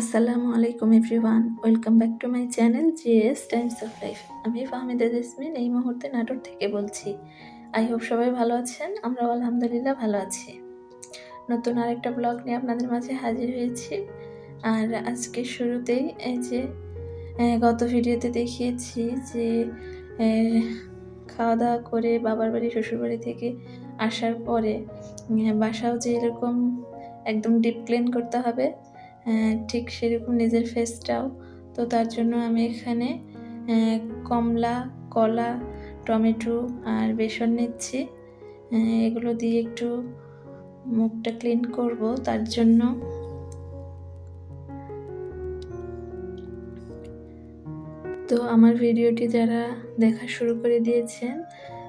আসসালামু আলাইকুম everyone, welcome back to my channel GS times of life. আমি Fahmida jasmine, এই মুহূর্তে নাটোর থেকে বলছি। আই হোপ সবাই ভালো আছেন, আমরাও আলহামদুলিল্লাহ ভালো আছি। নতুন আরেকটা ব্লগ নিয়ে আপনাদের মাঝে হাজির হয়েছি। আর আজকে শুরুতেই এই যে গত ভিডিওতে দেখিয়েছি যে খাওয়া দাওয়া করে বাবার বাড়ি শ্বশুর বাড়ি থেকে আসার পরে বাসাও যে এরকম একদম ডিপ ক্লিন করতে হবে ঠিক সেরকম নিজের ফেসটাও তো তার জন্য আমি এখানে কমলা, কলা, টমেটো আর বেসন নিচ্ছি। এগুলো দিয়ে একটু মুখটা ক্লিন করব। তার জন্য তো আমার ভিডিওটি যারা দেখা শুরু করে দিয়েছেন,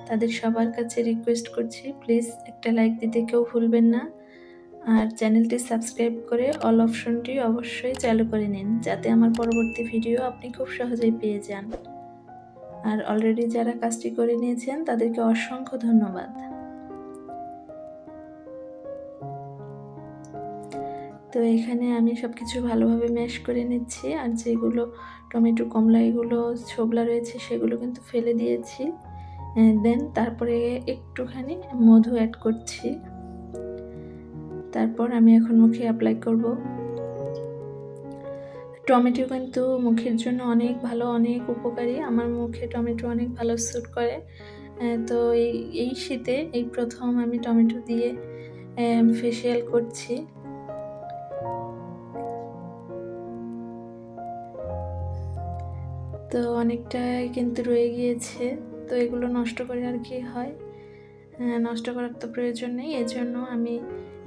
তাদের সবার কাছে রিকোয়েস্ট করছি প্লিজ একটা লাইক দিতে কেউ ভুলবেন না। আর চ্যানেলটি সাবস্ক্রাইব করে অল অপশনটি অবশ্যই চালু করে নিন, যাতে আমার পরবর্তী ভিডিও আপনি খুব সহজেই পেয়ে যান। আর অলরেডি যারা কাজটি করে নিয়েছেন, তাদেরকে অসংখ্য ধন্যবাদ। তো এখানে আমি সব কিছু ভালোভাবে ম্যাশ করে নিচ্ছি, আর যেগুলো টমেটো, কমলা, এগুলো ছোবলা রয়েছে, সেগুলো কিন্তু ফেলে দিয়েছি। দেন তারপরে একটুখানি মধু অ্যাড করছি। তারপর আমি এখন মুখে অ্যাপ্লাই করব। টমেটো কিন্তু মুখের জন্য অনেক ভালো, অনেক উপকারী। আমার মুখে টমেটো অনেক ভালো স্যুট করে। তো এই এই শীতে এই প্রথম আমি টমেটো দিয়ে ফেসিয়াল করছি। তো অনেকটাই কিন্তু রয়ে গিয়েছে। তো এগুলো নষ্ট করে আর কি হয়? নষ্ট করার তো প্রয়োজন নেই। এজন্য আমি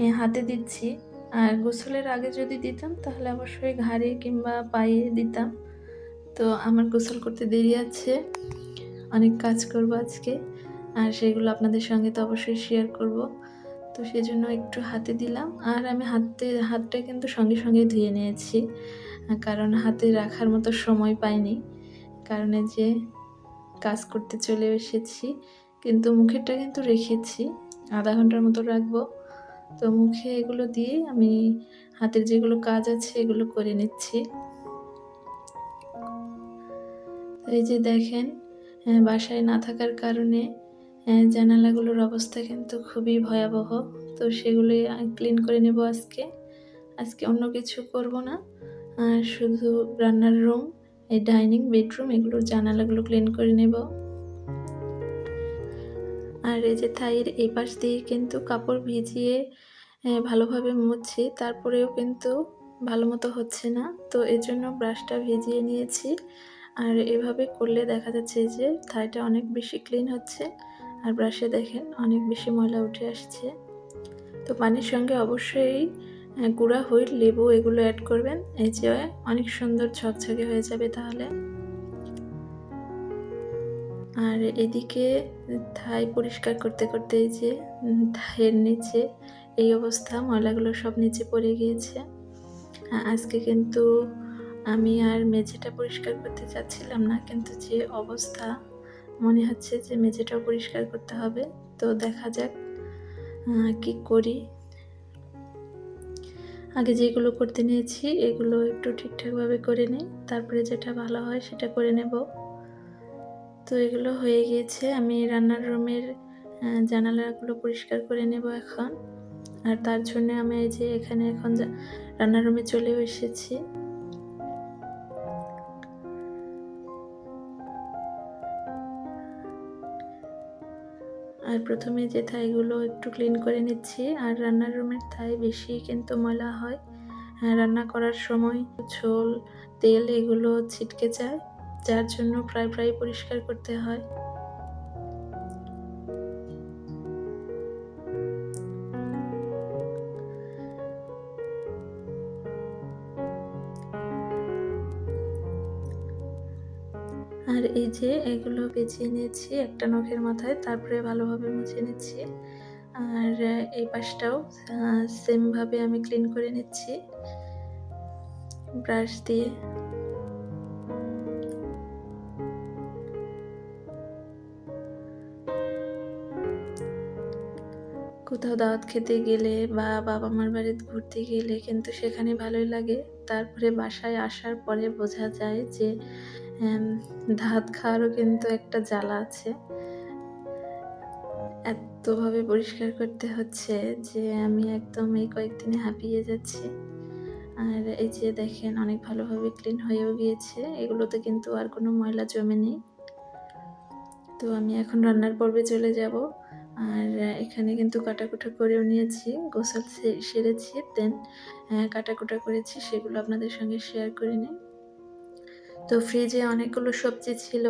হাতে দিচ্ছি। আর গোসলের আগে যদি দিতাম, তাহলে অবশ্যই ঘাড়ে কিংবা পায়ে দিতাম। তো আমার গোসল করতে দেরি আছে। অনেক কাজ করব আজকে। আর সেগুলো আপনাদের সঙ্গে তো অবশ্যই শেয়ার করব। তো সেই জন্য একটু হাতে দিলাম। আর আমি হাতে, হাতটা কিন্তু সঙ্গে সঙ্গে ধুয়ে নিয়েছি। কারণ হাতে রাখার মতো সময় পাইনি। কারণে যে কাজ করতে চলে এসেছি। কিন্তু মুখেরটা কিন্তু রেখেছি। আধা ঘণ্টার মতো রাখব। তো মুখে এগুলো দিয়ে আমি হাতের যেগুলো কাজ আছে এগুলো করে নিচ্ছি। এই যে দেখেন বাসায় না থাকার কারণে জানালাগুলোর অবস্থা কিন্তু খুবই ভয়াবহ। তো সেগুলোই ক্লিন করে নেব আজকে। আজকে অন্য কিছু করব না। শুধু রান্নার রুম এই ডাইনিং বেডরুম এগুলোর জানালাগুলো ক্লিন করে নেব। আর এই যে থাইয়ের এই পাশ দিয়ে কিন্তু কাপড় ভিজিয়ে ভালোভাবে মুছছি। তারপরেও কিন্তু ভালো মতো হচ্ছে না। তো এর জন্য ব্রাশটা ভিজিয়ে নিয়েছি। আর এভাবে করলে দেখা যাচ্ছে যে থাইটা অনেক বেশি ক্লিন হচ্ছে আর ব্রাশে দেখেন অনেক বেশি ময়লা উঠে আসছে। তো পানির সঙ্গে অবশ্যই গুঁড়া হুইল লেবু এগুলো অ্যাড করবেন। এই যে অনেক সুন্দর ঝকঝকে হয়ে যাবে তাহলে। আর এদিকে থাই পরিষ্কার করতে করতে যে থাইয়ের নিচে এই অবস্থা, ময়লাগুলো সব নিচে পড়ে গিয়েছে। আজকে কিন্তু আমি আর মেঝেটা পরিষ্কার করতে চাচ্ছিলাম না, কিন্তু যে অবস্থা, মনে হচ্ছে যে মেঝেটাও পরিষ্কার করতে হবে। তো দেখা যাক কি করি। আগে যেগুলো করতে নিয়েছি, এগুলো একটু ঠিকঠাকভাবে করে নিই, তারপরে যেটা ভালো হয় সেটা করে নেব। তো এগুলো হয়ে গিয়েছে। আমি রান্নার রুমের জানালাগুলো পরিষ্কার করে নেব এখন। আর তার জন্য আমি এই যে এখানে এখন রান্নার রুমে চলেও এসেছি। আর প্রথমে যে থাইগুলো একটু ক্লিন করে নিচ্ছি। আর রান্নার রুমের থাই বেশি কিন্তু ময়লা হয়। আর রান্না করার সময় ঝোল, তেল এগুলো ছিটকে যায়। যার জন্য প্রায় প্রায় পরিষ্কার করতে হয়। আর এই যে এগুলো বেছিয়ে নিয়েছি, একটা নখের মাথায়, তারপরে ভালোভাবে মুছে নিচ্ছি। আর এই পাশটাও সেমভাবে আমি ক্লিন করে নিচ্ছি। ব্রাশ দিয়ে। কোথাও দাওয়াত খেতে গেলে বা বাবা মার বাড়িতে ঘুরতে গেলে কিন্তু সেখানে ভালোই লাগে। তারপরে বাসায় আসার পরে বোঝা যায় যে ধাত খাওয়ারও কিন্তু একটা জ্বালা আছে। এতভাবে পরিষ্কার করতে হচ্ছে যে, আমি একদম এই কয়েকদিনে হাঁপিয়ে যাচ্ছি। আর এই যে দেখেন, অনেক ভালোভাবে ক্লিন হয়েও গিয়েছে। এগুলোতে কিন্তু আর কোনো ময়লা জমে নেই। তো আমি এখন রান্নার পর্বে চলে যাব। আর এখানে কিন্তু কাটাকুটা করেও নিয়েছি, গোসল সেরেছি, দেন কাটাকুটা করেছি, সেগুলো আপনাদের সঙ্গে শেয়ার করে নিই। তো ফ্রিজে অনেকগুলো সবজি ছিল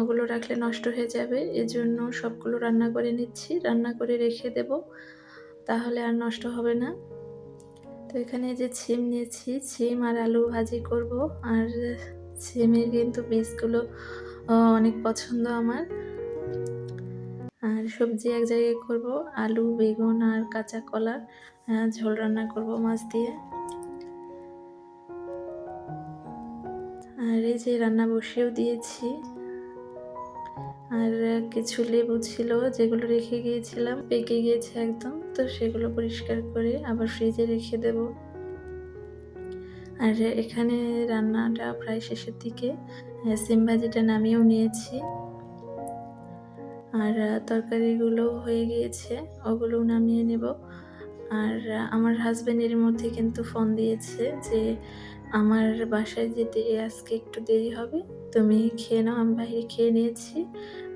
ওগুলো রাখলে নষ্ট হয়ে যাবে, এজন্য সবগুলো রান্না করে নিচ্ছি, রান্না করে রেখে দেব, তাহলে আর নষ্ট হবে না। তো এখানে যে ছিম নিয়েছি, ছিম আর আলু ভাজি করব, আর ছিমের কিন্তু বীজগুলো অনেক পছন্দ আমার। আর সবজি এক জায়গায় করব আলু বেগুন আর কাঁচা কলা ঝোল রান্না করব মাছ দিয়ে। আর এই যে রান্না বসিয়েও দিয়েছি। আর কিছু লেবু ছিল যেগুলো রেখে গিয়েছিলাম পেকে গিয়েছে একদম তো সেগুলো পরিষ্কার করে আবার ফ্রিজে রেখে দেব। আর এখানে রান্নাটা প্রায় শেষের দিকে আহ, সিম ভাজিটা নামিয়েও নিয়েছি। আর তরকারিগুলো হয়ে গিয়েছে ওগুলোও নামিয়ে নেব। আর আমার হাজব্যান্ডের মধ্যে কিন্তু ফোন দিয়েছে যে, আমার বাসায় যেতে আজকে একটু দেরি হবে, তুমি খেয়ে নাও, আমি বাইরে খেয়ে নিয়েছি।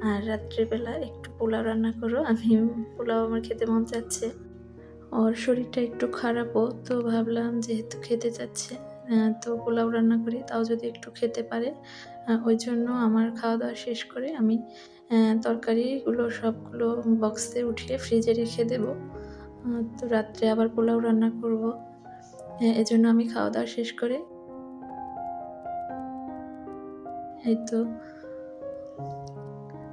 আর রাত্রেবেলা একটু পোলাও রান্না করো, আমি পোলাও আমার খেতে মন চাচ্ছে। ওর শরীরটা একটু খারাপও, তো ভাবলাম যেহেতু খেতে চাচ্ছে তো পোলাও রান্না করি, তাও যদি একটু খেতে পারে। ওই জন্য আমার খাওয়া দাওয়া শেষ করে আমি তরকারিগুলো সবগুলো বক্সে উঠিয়ে ফ্রিজে রেখে দেব। তো রাত্রে আবার পোলাও রান্না করব। এজন্য আমি খাওয়া দাওয়া শেষ করে। এই তো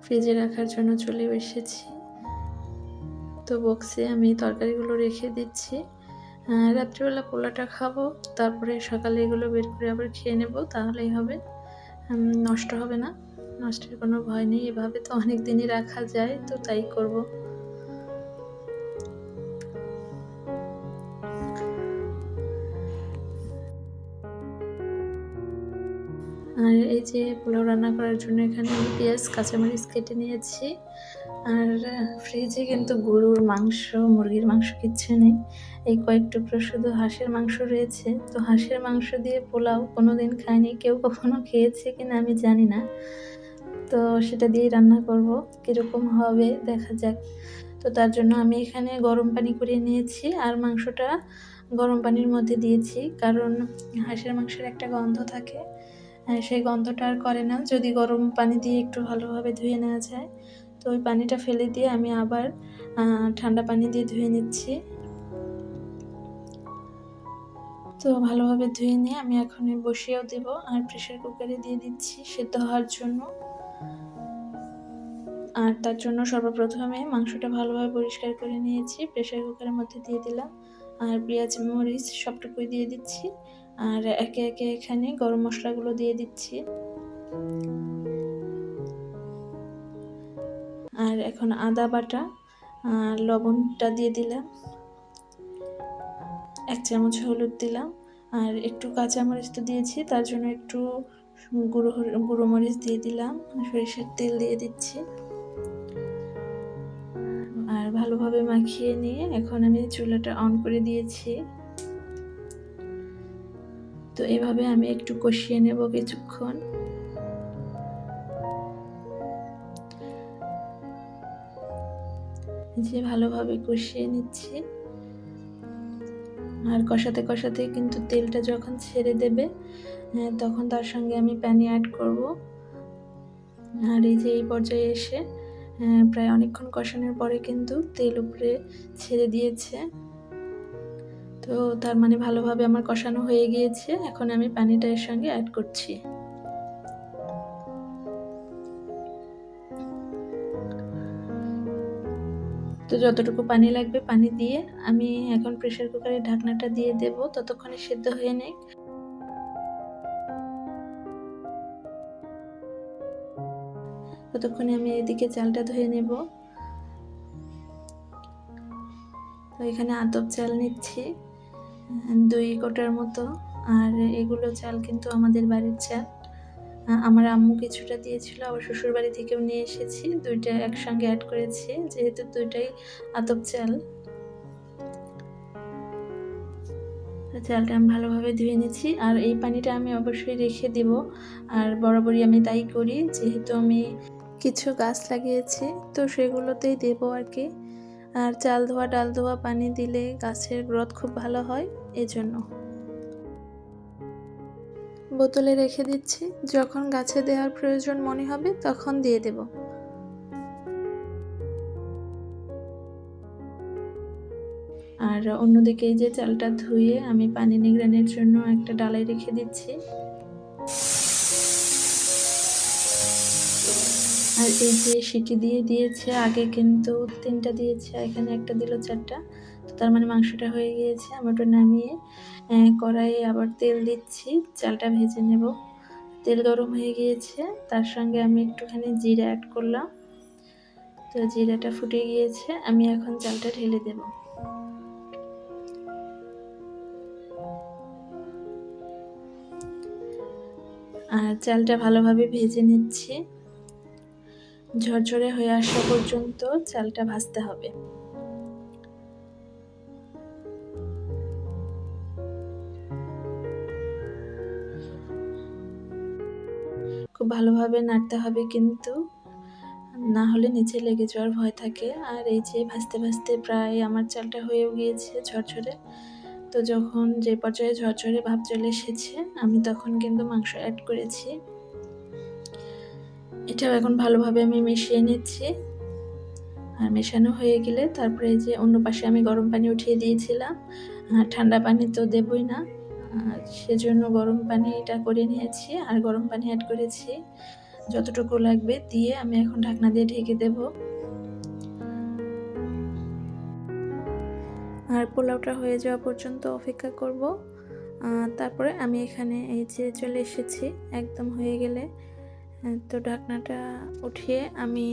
ফ্রিজে রাখার জন্য চলে এসেছি। তো বক্সে আমি তরকারিগুলো রেখে দিচ্ছি। রাত্রিবেলা পোলাটা খাব, তারপরে সকালে এগুলো বের করে আবার খেয়ে নেব, তাহলেই হবে। নষ্ট হবে না। নষ্টের কোনো ভয় নেই। এভাবে তো অনেক দিনই রাখা যায়, তো তাই করব। আর এই যে পোলাও রান্না করার জন্য এখানে আমি পেঁয়াজ, কাঁচামরিচ কেটে নিয়েছি। আর ফ্রিজে কিন্তু গরুর মাংস, মুরগির মাংস কিচ্ছু নেই। এই কয়েক টুকরো শুধু হাঁসের মাংস রয়েছে। তো হাঁসের মাংস দিয়ে পোলাও কোনো দিন খাইনি, কেউ কখনো খেয়েছে কিনা আমি জানি না। তো সেটা দিয়েই রান্না করব, কীরকম হবে দেখা যাক। তো তার জন্য আমি এখানে গরম পানি করিয়ে নিয়েছি আর মাংসটা গরম পানির মধ্যে দিয়েছি। কারণ হাঁসের মাংসের একটা গন্ধ থাকে। সেই গন্ধটা আর করে না। যদি গরম পানি দিয়ে একটু ভালোভাবে ধুয়ে নেওয়া যায় তো ওই পানিটা ফেলে দিয়ে আমি আবার ঠান্ডা পানি দিয়ে ধুয়ে নিচ্ছি। তো ভালোভাবে ধুয়ে নিয়ে আমি এখন বসিয়েও দেব আর প্রেশার কুকারে দিয়ে দিচ্ছি সেদ্ধ হওয়ার জন্য। আর তার জন্য সর্বপ্রথমে মাংসটা ভালোভাবে পরিষ্কার করে নিয়েছি প্রেশার কুকারের মধ্যে দিয়ে দিলাম। আর পেঁয়াজ, মরিচ সবটুকুই দিয়ে দিচ্ছি। আর একে একে এখানে গরম মশলাগুলো দিয়ে দিচ্ছি। আর এখন আদা বাটা আর লবণটা দিয়ে দিলাম। এক চামচ হলুদ দিলাম আর একটু কাঁচামরিচ তো দিয়েছি, তার জন্য একটু গুঁড়ো গুঁড়ো মরিচ দিয়ে দিলাম, সরিষার তেল দিয়ে দিচ্ছি। আর ভালোভাবে মাখিয়ে নিয়ে এখন আমি চুলাটা অন করে দিয়েছি। তো এভাবে আমি একটু কষিয়ে নেব কিছুক্ষণ। যে ভালোভাবে কষিয়ে নিচ্ছি। আর কষাতে কষাতে কিন্তু তেলটা যখন ছেড়ে দেবে তখন তার সঙ্গে আমি পানি অ্যাড করব। আর এই যে এই পর্যায়ে এসে প্রায় অনেকক্ষণ কষানোর পরে কিন্তু তেল উপরে ছেড়ে দিয়েছে। তো তার মানে ভালোভাবে আমার কষানো হয়ে গিয়েছে। এখন আমি পানিটা এর সঙ্গে অ্যাড করছি। তো যতটুকু পানি লাগবে পানি দিয়ে আমি এখন প্রেশার কুকারের ঢাকনাটা দিয়ে দেব, ততক্ষণে সেদ্ধ হয়ে নেই ততক্ষণে আমি এদিকে চালটা ধুয়ে নেব। তো এখানে আতপ চাল নিচ্ছি, দুই কোটার মতো। আর এগুলো চাল কিন্তু আমাদের বাড়ির চাল। আমার আম্মু কিছুটা দিয়েছিল, আবার শ্বশুর বাড়ি থেকেও নিয়ে এসেছি। দুইটা একসঙ্গে অ্যাড করেছি, যেহেতু দুইটাই আতপ চাল। চালটা আমি ভালোভাবে ধুয়ে নিচ্ছি, আর এই পানিটা আমি অবশ্যই রেখে দিব। আর বরাবরই আমি তাই করি, যেহেতু আমি কিছু গাছ লাগিয়েছি, তো সেগুলোতেই দেবো আর কি। আর চাল ধোয়া, ডাল ধোয়া, পানি দিলে গাছের গ্রোথ খুব ভালো হয়, এজন্য। বোতলে রেখে দিচ্ছি। যখন গাছে দেওয়ার প্রয়োজন মনে হবে, তখন দিয়ে দেব। আর অন্যদিকে এই যে চালটা ধুয়ে আমি পানি নিগড়ানোর জন্য একটা ডালাই রেখে দিচ্ছি। আর এই যে সিটি দিয়ে দিয়েছে, আগে কিন্তু তিনটা দিয়েছে, এখানে একটা দিল চারটা। তার মানে মাংসটা হয়ে গিয়েছে আমি ওটা নামিয়ে কড়াইয়ে আবার তেল দিচ্ছি, চালটা ভেজে নেব। তেল গরম হয়ে গিয়েছে, তার সঙ্গে আমি একটুখানি জিরা অ্যাড করলাম। তো জিরাটা ফুটে গিয়েছে, আমি এখন চালটা ঢেলে দেব। আর চালটা ভালোভাবে ভেজে নিচ্ছি। ঝরঝরে হয়ে আসা পর্যন্ত চালটা ভাজতে হবে। খুব ভালোভাবে নাড়তে হবে কিন্তু না হলে নিচে লেগে যাওয়ার ভয় থাকে। আর এই যে ভাজতে ভাজতে প্রায় আমার চালটা হয়েও গিয়েছে ঝরঝরে। তো যখন যে পর্যায়ে ঝরঝরে ভাব চলে এসেছে, আমি তখন কিন্তু মাংস অ্যাড করেছি। এটাও এখন ভালোভাবে আমি মিশিয়ে নিচ্ছি। আর মেশানো হয়ে গেলে তারপরে যে অন্য পাশে আমি গরম পানি উঠিয়ে দিয়েছিলাম। আর ঠান্ডা পানি তো দেবই না। সেজন্য গরম পানিটা করে নিয়েছি আর গরম পানি অ্যাড করেছি। যতটুকু লাগবে দিয়ে আমি এখন ঢাকনা দিয়ে ঢেকে দেব। আর পোলাওটা হয়ে যাওয়া পর্যন্ত অপেক্ষা করব। তারপরে আমি এখানে এই যে চলে এসেছি, একদম হয়ে গেলে। তো ঢাকনাটা উঠিয়ে আমি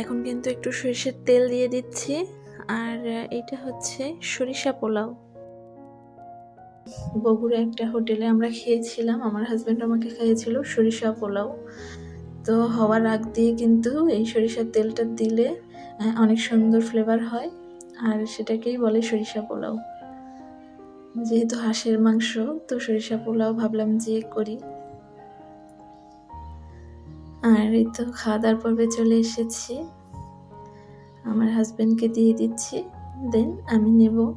এখন কিন্তু একটু সরিষার তেল দিয়ে দিচ্ছি। আর এটা হচ্ছে সরিষা পোলাও। বগুড়া একটা হোটেলে আমরা খেয়েছিলাম। আমার হাজব্যান্ড আমাকে খাইয়েছিল সরিষা পোলাও। তো হওয়ার আগ দিয়ে কিন্তু এই সরিষার তেলটা দিলে অনেক সুন্দর ফ্লেভার হয়। আর সেটাকেই বলে সরিষা পোলাও। যেহেতু হাঁসের মাংস, তো সরিষা পোলাও ভাবলাম যে করি। আর এই তো খাওয়া দাওয়ার পর্বে চলে এসেছি। আমার হাজব্যান্ডকে দিয়ে দিচ্ছি। দেন আমি নেব।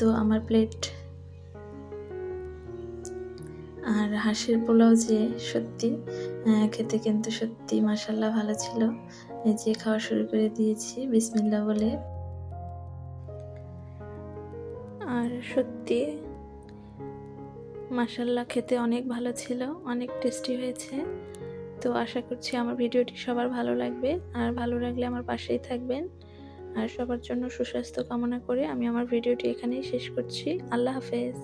তো আমার প্লেট আর হাঁসের পোলাও যে সত্যি খেতে কিন্তু সত্যি মাসাল্লাহ ভালো ছিল। এই যে খাওয়া শুরু করে দিয়েছি, বিসমিল্লা বলে। আর সত্যি মাসাল্লাহ খেতে অনেক ভালো ছিল, অনেক টেস্টি হয়েছে। তো আশা করছি আমার ভিডিওটি সবার ভালো লাগবে। আর ভালো লাগলে আমার পাশেই থাকবেন। আর সবার জন্য সুস্বাস্থ্য কামনা করে আমি আমার ভিডিওটি এখানেই শেষ করছি। আল্লাহ হাফেজ।